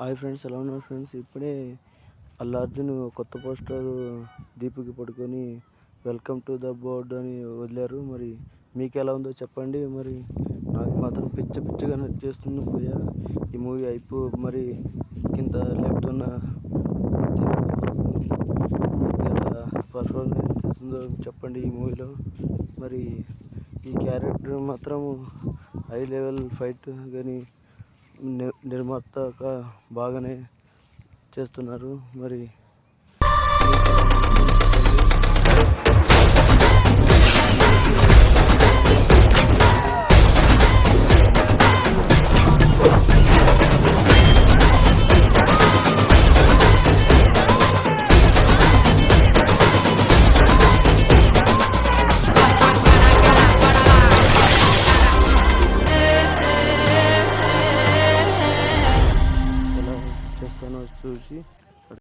Hi friends ఎలా ఉన్నారు friends? ఇప్పుడే అల్లు అర్జున్ కొత్త పోస్టర్ దీపికి పట్టుకొని వెల్కమ్ టు ద బోర్డ్ అని వదిలారు. మరి మీకు ఎలా ఉందో చెప్పండి. మరి నాకు మాత్రం పిచ్చ పిచ్చగా నచ్చేస్తుంది భయ ఈ మూవీ అయిపో మరి కింద లెఫ్ట్ ఉన్న పర్ఫార్మెన్స్ తెస్తుందో చెప్పండి ఈ మూవీలో. మరి ఈ క్యారెక్టర్ మాత్రం హై లెవెల్ ఫైట్ కానీ ని- బాగానే చేస్తున్నారు. మరి কেন চলছি